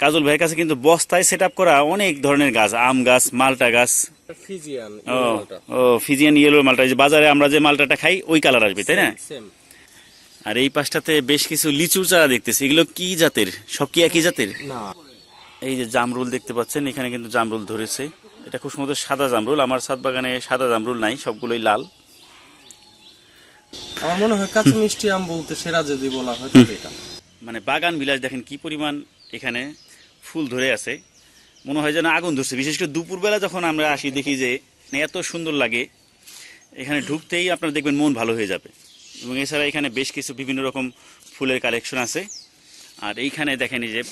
কাজল ভাইয়ের কাছে কিন্তু বস্তায় সেট করা অনেক ধরনের গাছ আম গাছ মালটা গাছ। ফিজিয়ান ও ফিজিয়ান ইয়েলো মালটা যে বাজারে আমরা যে মালটাটা খাই ওই কালার আসবে তাই না? আর এই পাশটাতে বেশ কিছু লিচুর চারা দেখতেছি। এগুলো কি জাতের? সব কি একই জাতের? না। এই যে জামরুল দেখতে পাচ্ছেন এখানে কিন্তু জামরুল ধরেছে। এটা খুব সুন্দর সাদা জামরুল। আমার সাত বাগানে সাদা জামরুল নাই সবগুলোই লাল। আমার মনে হয় কাঁচা মিষ্টি আম বলতে সেরা যদি বলা হয় এটা। মানে বাগান বিলাস দেখেন কি পরিমাণ এখানে। ফুল ধরে আছে। মনে হয় যেন আগুন ধরছে। বিশেষ করে দুপুরবেলা যখন আমরা আসি, দেখি যে এত সুন্দর লাগে, এখানে ঢুকতেই আপনার দেখবেন মন ভালো হয়ে যাবে। এবং এছাড়া এখানে বেশ কিছু বিভিন্ন রকম ফুলের কালেকশন আছে। আর এইখানে দেখেন যে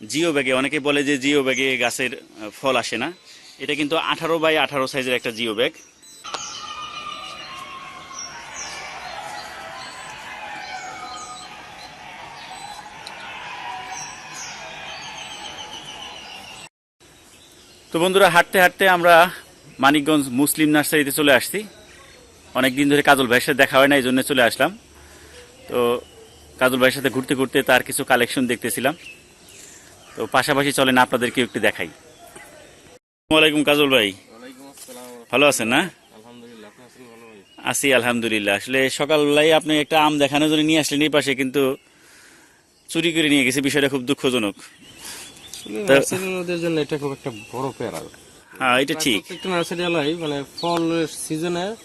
জিও ব্যাগে, অনেকে বলে যে জিও ব্যাগে গাছের ফল আসে না। এটা কিন্তু আঠারো বাই আঠারো সাইজের একটা জিও ব্যাগ। তো বন্ধুরা হাঁটতে হাঁটতে আমরা মানিকগঞ্জ মুসলিম নার্সারিতে চলে আসছি। অনেক দিন ধরে কাজল ভাইয়ের সাথে দেখা হয় না এই জন্য চলে আসলাম। তো কাজল ভাইয়ের সাথে ঘুরতে ঘুরতে তার কিছু কালেকশন দেখতেছিলাম। তো পাশাপাশি চলেন আপনাদেরকে একটু দেখাই। আসসালামাইকুম কাজল ভাই। ভালো আছেন না? আছি আলহামদুলিল্লাহ। আসলে সকালবেলায় আপনি একটা আম দেখানোর জন্য নিয়ে আসলেন এই পাশে কিন্তু চুরি করে নিয়ে গেছে বিষয়টা খুব দুঃখজনক। তা- নার্সারিদের জন্য এটা খুব একটা বড় প্যারা হ্যাঁ এটা ঠিক। প্রত্যেকটা নার্সারি মানে ফলের সিজনে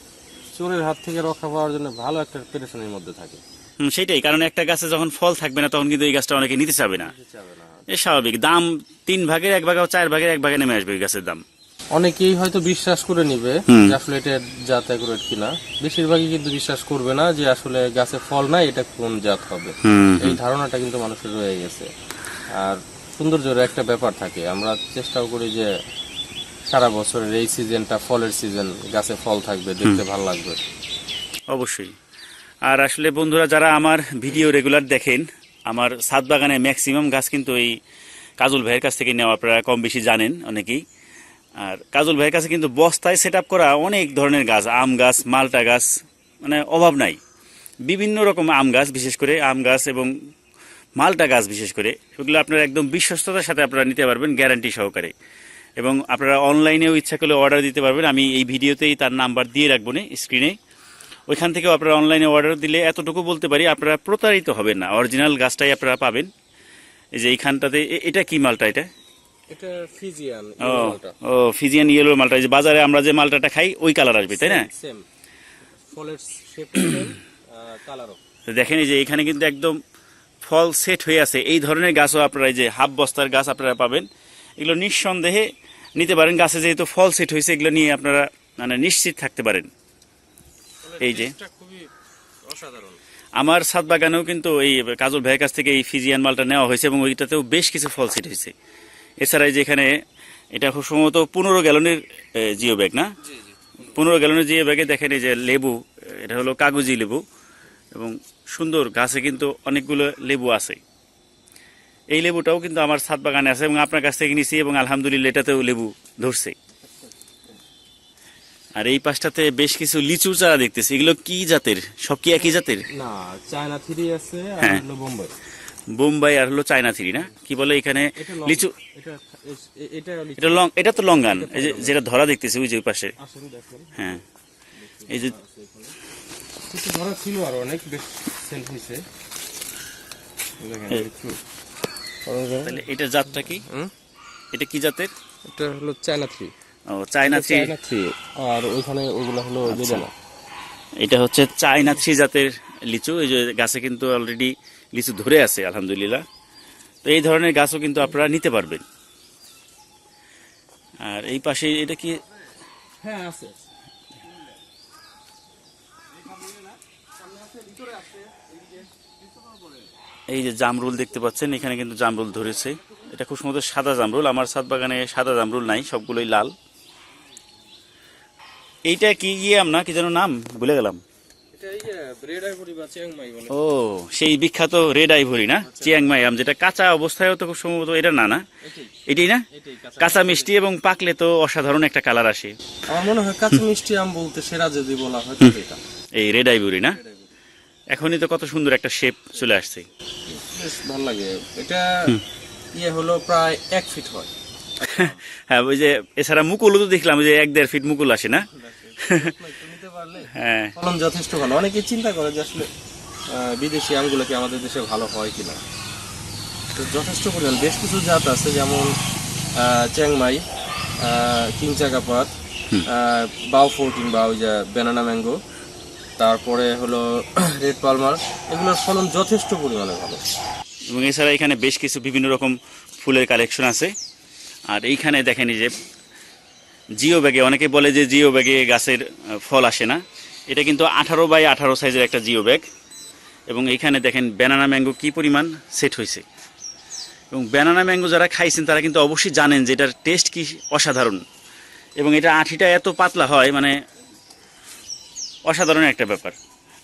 চোরের হাত থেকে রক্ষা পাওয়ার জন্য ভালো একটা পেরেশানির মধ্যে থাকে। সেটাই কারণ একটা গাছে যখন ফল থাকবে না তখন কিন্তু এই গাছটা অনেকে নিতে চাবে না। এ স্বাভাবিক দাম তিন ভাগের এক ভাগে চার ভাগের এক ভাগে নেমে আসবে ওই গাছের দাম। অনেকেই হয়তো বিশ্বাস করে নিবে যে আসলে এটা জাত অ্যাকুরেট কিনা। বেশিরভাগই কিন্তু বিশ্বাস করবে না যে আসলে গাছে ফল নাই এটা কোন জাত হবে। এই ধারণাটা কিন্তু মানুষের রয়ে গেছে। আর সৌন্দর্যের একটা ব্যাপার থাকে। আমরা চেষ্টাও করি যে সারা বছরের এই সিজনটা ফলের সিজন গাছে ফল থাকবে দেখতে ভালো লাগবে। অবশ্যই। আর আসলে বন্ধুরা যারা আমার ভিডিও রেগুলার দেখেন আমার সাত বাগানে ম্যাক্সিমাম গাছ কিন্তু এই কাজল ভাইয়ের কাছ থেকে নেওয়া আপনারা কম বেশি জানেন অনেকেই। আর কাজল ভাইয়ের কাছে কিন্তু বস্তায় সেট করা অনেক ধরনের গাছ আম গাছ মালটা গাছ মানে অভাব নাই। বিভিন্ন রকম আম গাছ বিশেষ করে আম গাছ এবং মালটা গাছ বিশেষ করে সেগুলো আপনারা একদম বিশ্বস্ততার সাথে আপনারা নিতে পারবেন গ্যারান্টি সহকারে। এবং আপনারা অনলাইনেও ইচ্ছা করলে অর্ডার দিতে পারবেন। আমি এই ভিডিওতেই তার নাম্বার দিয়ে রাখব না স্ক্রিনে ওইখান থেকেও আপনারা অনলাইনে অর্ডার দিলে এতটুকু বলতে পারি আপনারা প্রতারিত হবেন না। অরিজিনাল গাছটাই আপনারা পাবেন। এই যে এইখানটাতে এটা কি মালটা এটা? ও ও ফিজিয়ান ইয়েলো মালটা। যে বাজারে আমরা যে মালটাটা খাই ওই কালার আসবে তাই না? দেখেন এই যে এখানে কিন্তু একদম ফল সেট হয়ে আছে। এই ধরনের গাছও আপনারা এই যে হাফ বস্তার গাছ আপনারা পাবেন। এগুলো নিঃসন্দেহে নিতে পারেন। গাছে যেহেতু ফল সেট হয়েছে এগুলো নিয়ে আপনারা মানে নিশ্চিত থাকতে পারেন। এই যে। আমার ছাদ বাগানেও কিন্তু এই কাজল ভাইয়ের কাছ থেকে এই ফিজিয়ান মালটা নেওয়া হয়েছে এবং ওইটাতেও বেশ কিছু ফল সেট হয়েছে। এছাড়া এই যে এটা খুব সম্ভবত পনেরো গ্যালনের জিও ব্যাগ না? পনেরো গ্যালনের জিও ব্যাগে দেখেন এই যে লেবু এটা হলো কাগজি লেবু এবং সুন্দর গাছে কিন্তু অনেকগুলো লেবু আছে। এই লেবুটাও কিন্তু আমার ছাদ বাগানে আছে এবং আপনার কাছ থেকে নিছি এবং আলহামদুলিল্লাহ এটাতেও লেবু ধরছে। আর এই পাশটাতে বেশ কিছু লিচুর চারা দেখতেছি। এগুলো কি জাতের? সব কি একই জাতের? না চায়না থ্রি আছে আর হ্যাঁ। হলো বোম্বাই। বোম্বাই আর হলো চায়না থ্রি না? কি বলে এখানে? লিচু এটা লিচু। লং এটা তো লঙ্গান। এই যে যেটা ধরা দেখতেছি ওই যে ওই পাশে। হ্যাঁ। এই যে ধরা ছিল আর অনেক বেশ সেল হয়েছে। তাহলে এটা জাতটা কি? এটা কি জাতের? এটা হলো চায়না থ্রি। ও চায়না থ্রি। থ্রি। আর ওইখানে ওগুলো হলো বেদানা। এটা হচ্ছে চায়না থ্রি জাতের লিচু। এই যে গাছে কিন্তু অলরেডি লিচু ধরে আছে আলহামদুলিল্লাহ। তো এই ধরনের গাছও কিন্তু আপনারা নিতে পারবেন। আর এই পাশে এটা কি? হ্যাঁ আছে। এই যে জামরুল দেখতে পাচ্ছেন এখানে কিন্তু জামরুল ধরেছে। এটা খুব সুন্দর সাদা জামরুল। আমার সাত বাগানে সাদা জামরুল নাই সবগুলোই লাল। এইটা কি ইয়ে না? কি যেন নাম? ভুলে গেলাম। ও সেই বিখ্যাত রেড আইভরি না? চিয়াংমাই আম যেটা কাঁচা অবস্থায়ও তো খুব সম্ভবত এটা না না? এটাই। না? কাঁচা কাঁচা মিষ্টি। এবং পাকলে তো অসাধারণ একটা কালার আসে। আমার মনে হয় কাঁচা মিষ্টি আম বলতে সেরা যদি বলা হয় এই রেড আইভরি না? এখনই তো কত সুন্দর একটা শেপ চলে আসছে। বেশ ভালো লাগে। এটা ইয়ে হলো প্রায় এক ফিট হয়। হ্যাঁ ওই যে এছাড়া মুকুলও তো দেখলাম যে এক দেড় ফিট মুকুল আসে না? হ্যাঁ। ফলন যথেষ্ট ভালো। অনেকে চিন্তা করে যে আসলে বিদেশি আমগুলো কি আমাদের দেশে ভালো হয় কিনা। তো যথেষ্ট পরিমাণ। বেশ কিছু জাত আছে যেমন চ্যাংমাই কিংচাকাপাত বাউ ফোরটিন বা ওই যে ব্যানানা ম্যাঙ্গো তারপরে হলো রেড পালমার, এগুলোর ফলন যথেষ্ট পরিমাণে ভালো। এবং এছাড়া এখানে বেশ কিছু বিভিন্ন রকম ফুলের কালেকশন আছে। আর এইখানে দেখেন যে জিও ব্যাগে, অনেকে বলে যে জিও ব্যাগে গাছের ফল আসে না। এটা কিন্তু আঠারো বাই আঠারো সাইজের একটা জিও ব্যাগ। এবং এইখানে দেখেন ব্যানানা ম্যাঙ্গো কি পরিমাণ সেট হয়েছে। এবং ব্যানানা ম্যাঙ্গো যারা খাইছেন, তারা কিন্তু অবশ্যই জানেন যে এটার টেস্ট কি অসাধারণ। এবং এটা আঠিটা এত পাতলা হয় মানে অসাধারণ একটা ব্যাপার।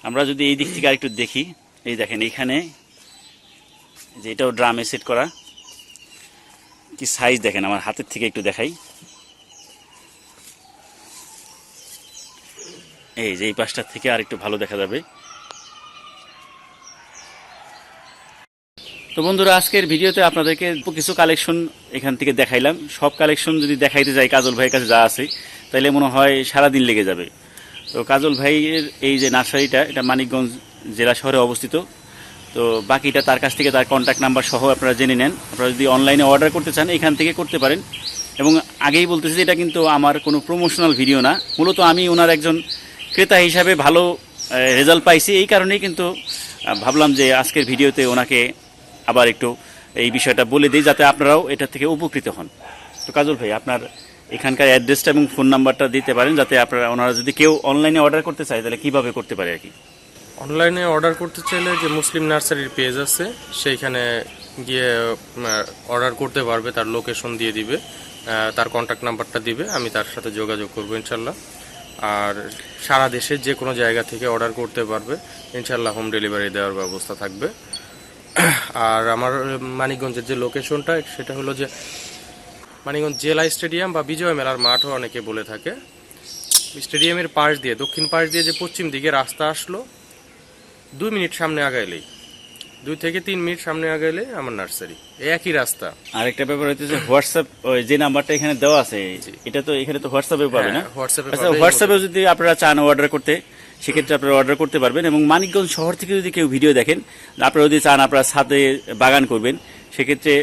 আমরা যদি এই দিক থেকে আরেকটু দেখি, এই দেখেন এইখানে যে এটাও ড্রামে সেট করা। কি সাইজ দেখেন, আমার হাতের থেকে একটু দেখাই। এই যে এই পাশটার থেকে আর একটু ভালো দেখা যাবে। তো বন্ধুরা, আজকের ভিডিওতে আপনাদেরকে কিছু কালেকশন এখান থেকে দেখাইলাম। সব কালেকশন যদি দেখাইতে যাই, কাজল ভাইয়ের কাছে যা আছে তাহলে মনে হয় সারাদিন লেগে যাবে। তো কাজল ভাইয়ের এই যে নার্সারিটা, এটা মানিকগঞ্জ জেলা শহরে অবস্থিত। তো বাকিটা তার কাছ থেকে তার কন্ট্যাক্ট নাম্বার সহ আপনারা জেনে নেন। আপনারা যদি অনলাইনে অর্ডার করতে চান, এখান থেকে করতে পারেন। এবং আগেই বলতেছি যে এটা কিন্তু আমার কোনো প্রমোশনাল ভিডিও না। মূলত আমি ওনার একজন ক্রেতা হিসাবে ভালো রেজাল্ট পাইছি। এই কারণেই কিন্তু ভাবলাম যে আজকের ভিডিওতে ওনাকে আবার একটু এই বিষয়টা বলে দিই, যাতে আপনারাও এটা থেকে উপকৃত হন। তো কাজল ভাই, আপনার এখানকার অ্যাড্রেসটা এবং ফোন নাম্বারটা দিতে পারেন যাতে আপনারা, ওনারা যদি কেউ অনলাইনে অর্ডার করতে চায়, তাহলে কীভাবে করতে পারে আর কি? অনলাইনে অর্ডার করতে চাইলে যে মুসলিম নার্সারির পেজ আছে, সেইখানে গিয়ে অর্ডার করতে পারবে, তার লোকেশন দিয়ে দিবে তার কন্ট্যাক্ট নাম্বারটা দিবে, আমি তার সাথে যোগাযোগ করব ইনশাল্লাহ। আর সারা দেশের যে কোনো জায়গা থেকে অর্ডার করতে পারবে, ইনশাল্লাহ হোম ডেলিভারি দেওয়ার ব্যবস্থা থাকবে। আর আমার মানিকগঞ্জের যে লোকেশনটা, সেটা হলো যে মানিকগঞ্জ জেলা স্টেডিয়াম বা বিজয় মেলার মাঠও অনেকে বলে থাকে। স্টেডিয়ামের পাশ দিয়ে দক্ষিণ পাশ দিয়ে যে পশ্চিম দিকে রাস্তা আসলো দুই মিনিট সামনে আগাইলেই দুই থেকে তিন মিনিট সামনে আগাইলে আমার নার্সারি। এই একই রাস্তা। আরেকটা ব্যাপার হচ্ছে হোয়াটসঅ্যাপ ওই যে নাম্বারটা এখানে দেওয়া আছে এটা তো এখানে তো হোয়াটসঅ্যাপে পাবে না। হ্যাঁ, হোয়াটসঅ্যাপে আচ্ছা হোয়াটসঅ্যাপে যদি আপনারা চান অর্ডার করতে সেক্ষেত্রে আপনারা অর্ডার করতে পারবেন এবং মানিকগঞ্জ শহর থেকে যদি কেউ ভিডিও দেখেন আপনারা যদি চান আপনারা ছাদে বাগান করবেন সেক্ষেত্রে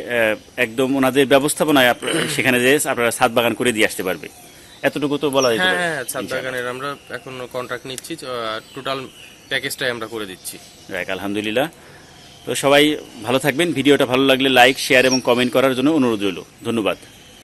একদম ওনাদের ব্যবস্থাপনায় সেখানে যে আপনারা ছাদ বাগান করে দিয়ে আসতে পারবে। এতটুকু তো বলা যায় হ্যাঁ হ্যাঁ ছাদ বাগানের আমরা এখন কন্ট্রাক্ট নিচ্ছি টোটাল প্যাকেজটাই আমরা করে দিচ্ছি। যাক আলহামদুলিল্লাহ। তো সবাই ভালো থাকবেন। ভিডিওটা ভালো লাগলে লাইক শেয়ার এবং কমেন্ট করার জন্য অনুরোধ রইল। ধন্যবাদ।